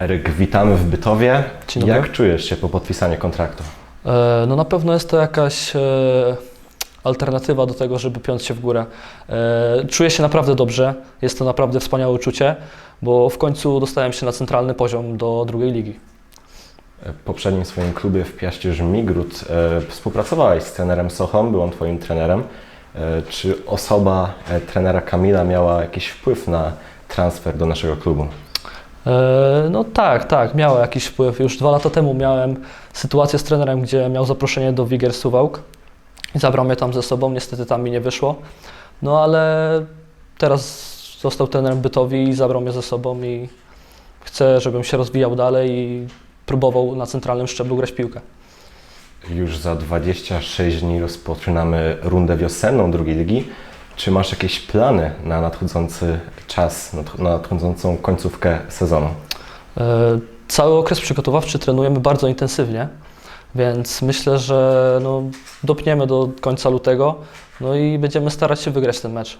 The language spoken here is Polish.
Eryk, witamy w Bytowie. Dzień dobry. Jak czujesz się po podpisaniu kontraktu? E, No na pewno jest to jakaś e, alternatywa do tego, żeby piąć się w górę. E, Czuję się naprawdę dobrze, jest to naprawdę wspaniałe uczucie, bo w końcu dostałem się na centralny poziom do drugiej ligi. W poprzednim swoim klubie w Piaścież Migród e, współpracowałeś z trenerem Sochą, był on Twoim trenerem. E, czy osoba e, trenera Kamila miała jakiś wpływ na transfer do naszego klubu? E, No tak, tak, miała jakiś wpływ. Już dwa lata temu miałem sytuację z trenerem, gdzie miał zaproszenie do Wiger Suwałk i zabrał mnie tam ze sobą, niestety tam mi nie wyszło. No ale teraz został trenerem Bytowi i zabrał mnie ze sobą i chcę, żebym się rozwijał dalej i próbował na centralnym szczeblu grać piłkę. Już za 26 dni rozpoczynamy rundę wiosenną drugiej ligi. Czy masz jakieś plany na nadchodzący czas, na nadchodzącą końcówkę sezonu? E, Cały okres przygotowawczy trenujemy bardzo intensywnie, więc myślę, że no, dopniemy do końca lutego no i będziemy starać się wygrać ten mecz.